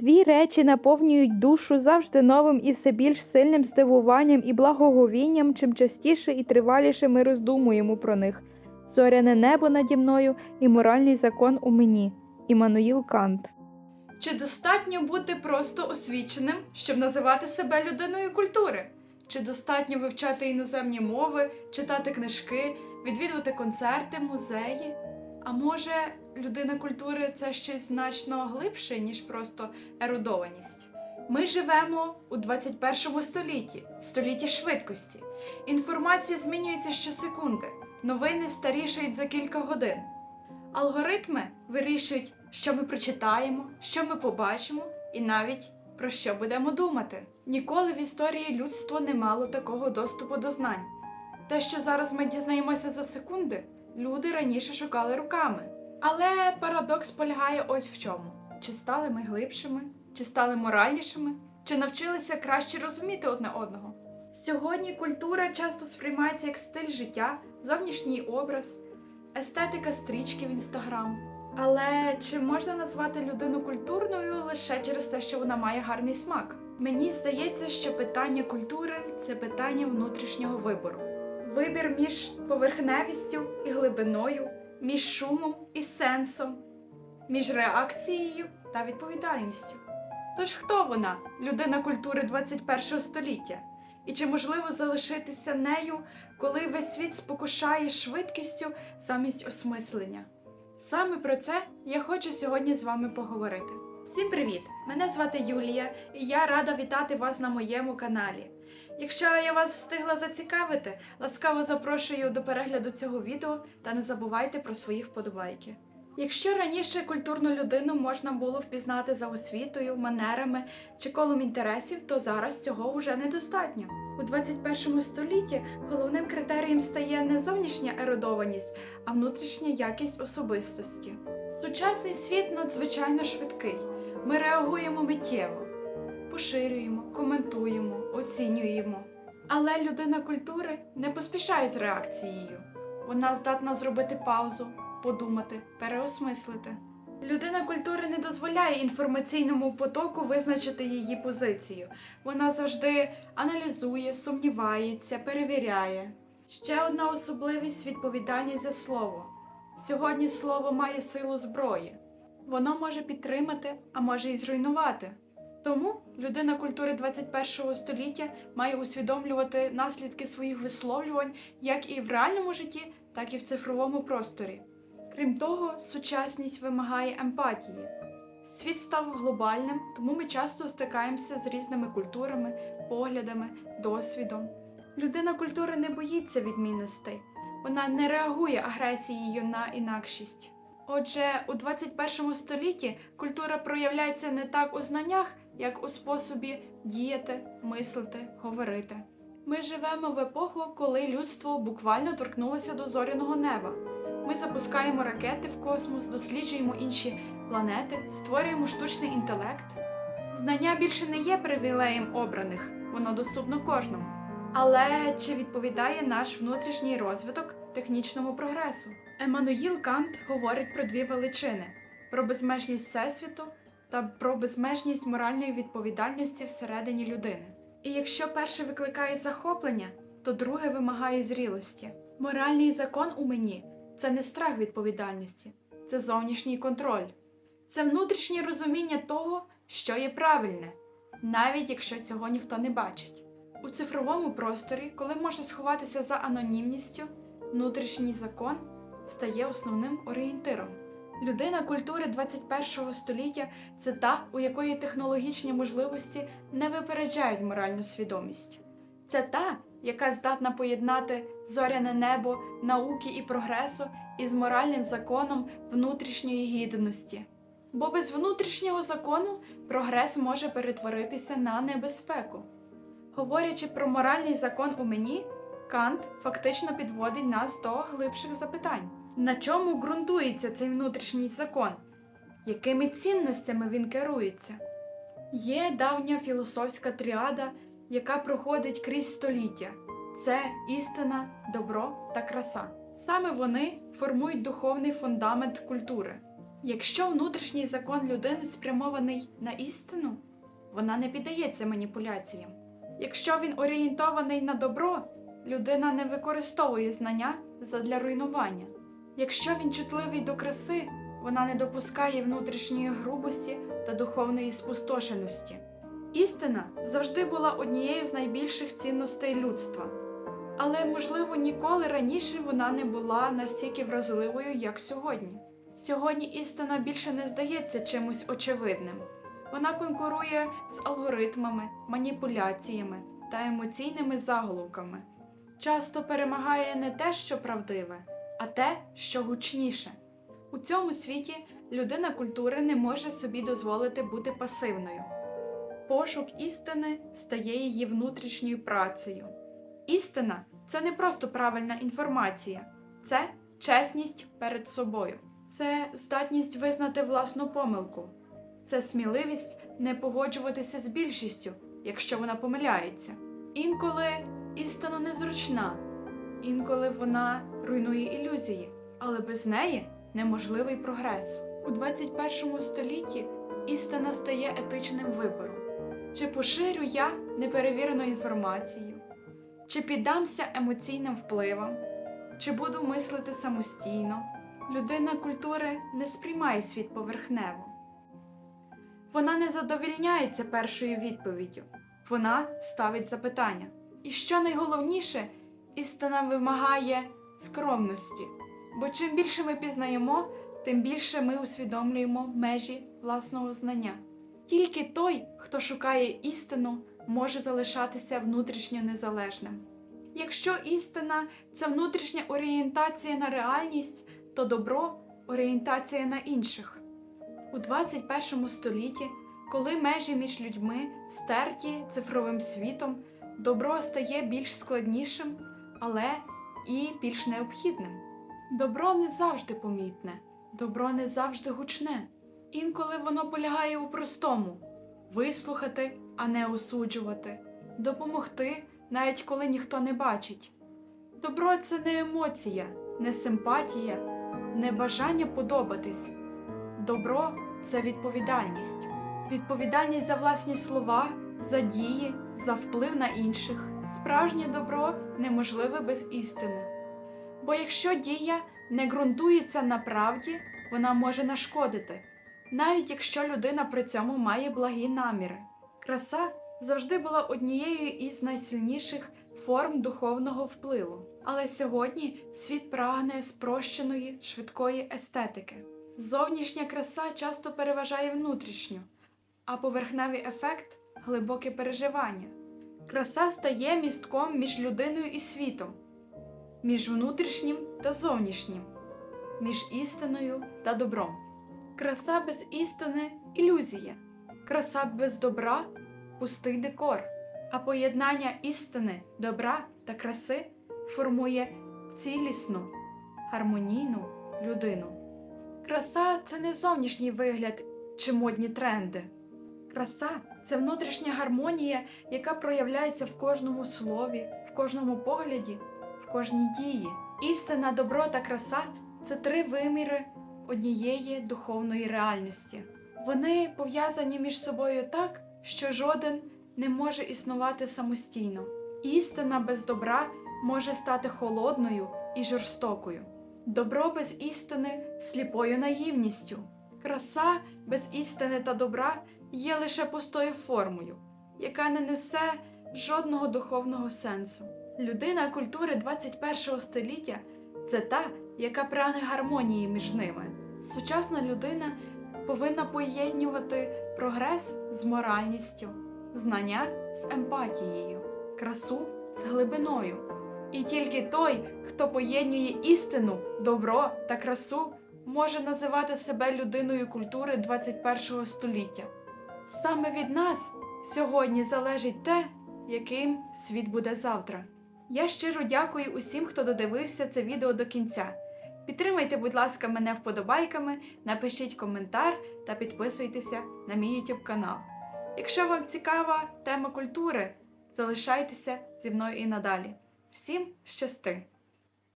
Дві речі наповнюють душу завжди новим і все більш сильним здивуванням і благоговінням, чим частіше і триваліше ми роздумуємо про них. Зоряне небо наді мною і моральний закон у мені. Іммануїл Кант. Чи достатньо бути просто освіченим, щоб називати себе людиною культури? Чи достатньо вивчати іноземні мови, читати книжки, відвідувати концерти, музеї? А може, людина культури це щось значно глибше, ніж просто ерудованість? Ми живемо у 21 столітті, столітті швидкості. Інформація змінюється щосекунди, новини старішають за кілька годин. Алгоритми вирішують, що ми прочитаємо, що ми побачимо, і навіть про що будемо думати. Ніколи в історії людство не мало такого доступу до знань. Те, що зараз ми дізнаємося за секунди, люди раніше шукали руками. Але парадокс полягає ось в чому: чи стали ми глибшими, чи стали моральнішими, чи навчилися краще розуміти одне одного. Сьогодні культура часто сприймається як стиль життя, зовнішній образ, естетика стрічки в інстаграм. Але чи можна назвати людину культурною лише через те, що вона має гарний смак? Мені здається, що питання культури це питання внутрішнього вибору. Вибір між поверхневістю і глибиною, між шумом і сенсом, між реакцією та відповідальністю. Тож хто вона, людина культури 21 століття? І чи можливо залишитися нею, коли весь світ спокушає швидкістю замість осмислення? Саме про це я хочу сьогодні з вами поговорити. Всім привіт! Мене звати Юлія, і я рада вітати вас на моєму каналі. Якщо я вас встигла зацікавити, ласкаво запрошую до перегляду цього відео та не забувайте про свої вподобайки. Якщо раніше культурну людину можна було впізнати за освітою, манерами чи колом інтересів, то зараз цього вже недостатньо. У 21 столітті головним критерієм стає не зовнішня ерудованість, а внутрішня якість особистості. Сучасний світ надзвичайно швидкий. Ми реагуємо миттєво, поширюємо, коментуємо, оцінюємо. Але людина культури не поспішає з реакцією. Вона здатна зробити паузу, подумати, переосмислити. Людина культури не дозволяє інформаційному потоку визначити її позицію. Вона завжди аналізує, сумнівається, перевіряє. Ще одна особливість відповідальність за слово. Сьогодні слово має силу зброї. Воно може підтримати, а може і зруйнувати. Тому людина культури 21 століття має усвідомлювати наслідки своїх висловлювань як і в реальному житті, так і в цифровому просторі. Крім того, сучасність вимагає емпатії. Світ став глобальним, тому ми часто стикаємося з різними культурами, поглядами, досвідом. Людина культури не боїться відмінностей, вона не реагує агресією на інакшість. Отже, у 21 столітті культура проявляється не так у знаннях, як у способі діяти, мислити, говорити. Ми живемо в епоху, коли людство буквально торкнулося до зоряного неба. Ми запускаємо ракети в космос, досліджуємо інші планети, створюємо штучний інтелект. Знання більше не є привілеєм обраних, воно доступно кожному. Але чи відповідає наш внутрішній розвиток технічному прогресу? Еммануїл Кант говорить про дві величини: про безмежність всесвіту та про безмежність моральної відповідальності всередині людини. І якщо перше викликає захоплення, то друге вимагає зрілості. Моральний закон у мені це не страх відповідальності, це зовнішній контроль, це внутрішнє розуміння того, що є правильне, навіть якщо цього ніхто не бачить. У цифровому просторі, коли можна сховатися за анонімністю, внутрішній закон стає основним орієнтиром. Людина культури 21 століття це та, у якої технологічні можливості не випереджають моральну свідомість. Це та, яка здатна поєднати зоряне небо, науки і прогресу із моральним законом внутрішньої гідності. Бо без внутрішнього закону прогрес може перетворитися на небезпеку. Говорячи про моральний закон у мені, Кант фактично підводить нас до глибших запитань. На чому ґрунтується цей внутрішній закон? Якими цінностями він керується? Є давня філософська тріада, яка проходить крізь століття: це істина, добро та краса. Саме вони формують духовний фундамент культури. Якщо внутрішній закон людини спрямований на істину, вона не піддається маніпуляціям. Якщо він орієнтований на добро, людина не використовує знання задля руйнування. Якщо він чутливий до краси, вона не допускає внутрішньої грубості та духовної спустошеності. Істина завжди була однією з найбільших цінностей людства, але, можливо, ніколи раніше вона не була настільки вразливою, як сьогодні. Сьогодні істина більше не здається чимось очевидним. Вона конкурує з алгоритмами, маніпуляціями та емоційними заголовками. Часто перемагає не те, що правдиве, а те, що гучніше. У цьому світі людина культури не може собі дозволити бути пасивною. Пошук істини стає її внутрішньою працею. Істина це не просто правильна інформація, це чесність перед собою, це здатність визнати власну помилку, це сміливість не погоджуватися з більшістю, якщо вона помиляється. Інколи істина незручна, інколи вона руйнує ілюзії, але без неї неможливий прогрес. У 21 столітті істина стає етичним вибором. Чи поширю я неперевірену інформацію, чи піддамся емоційним впливам, чи буду мислити самостійно. Людина культури не сприймає світ поверхнево. Вона не задовільняється першою відповіддю, вона ставить запитання. І що найголовніше, істина вимагає скромності, бо чим більше ми пізнаємо, тим більше ми усвідомлюємо межі власного знання. Тільки той, хто шукає істину, може залишатися внутрішньо незалежним. Якщо істина це внутрішня орієнтація на реальність, то добро орієнтація на інших. У 21 столітті, коли межі між людьми стерті цифровим світом, добро стає більш складнішим, але і більш необхідним. Добро не завжди помітне, добро не завжди гучне. Інколи воно полягає у простому вислухати, а не осуджувати, допомогти, навіть коли ніхто не бачить. Добро це не емоція, не симпатія, не бажання подобатись. Добро це відповідальність. Відповідальність за власні слова, за дії, за вплив на інших. Справжнє добро неможливе без істини. Бо якщо дія не ґрунтується на правді, вона може нашкодити, навіть якщо людина при цьому має благі наміри. Краса завжди була однією із найсильніших форм духовного впливу. Але сьогодні світ прагне спрощеної, швидкої естетики. Зовнішня краса часто переважає внутрішню, а поверхневий ефект глибоке переживання. Краса стає містком між людиною і світом, між внутрішнім та зовнішнім, між істиною та добром. Краса без істини ілюзія, краса без добра пустий декор, а поєднання істини, добра та краси формує цілісну, гармонійну людину. Краса це не зовнішній вигляд чи модні тренди. Краса це внутрішня гармонія, яка проявляється в кожному слові, в кожному погляді, в кожній дії. Істина, добро та краса це три виміри однієї духовної реальності. Вони пов'язані між собою так, що жоден не може існувати самостійно. Істина без добра може стати холодною і жорстокою. Добро без істини сліпою наївністю. Краса без істини та добра є лише пустою формою, яка не несе жодного духовного сенсу. Людина культури 21 століття це та, яка прагне гармонії між ними. Сучасна людина повинна поєднувати прогрес з моральністю, знання з емпатією, красу з глибиною. І тільки той, хто поєднує істину, добро та красу, може називати себе людиною культури 21 століття. Саме від нас сьогодні залежить те, яким світ буде завтра. Я щиро дякую усім, хто додивився це відео до кінця. Підтримайте, будь ласка, мене вподобайками, напишіть коментар та підписуйтеся на мій YouTube канал. Якщо вам цікава тема культури, залишайтеся зі мною і надалі. Всім щасти!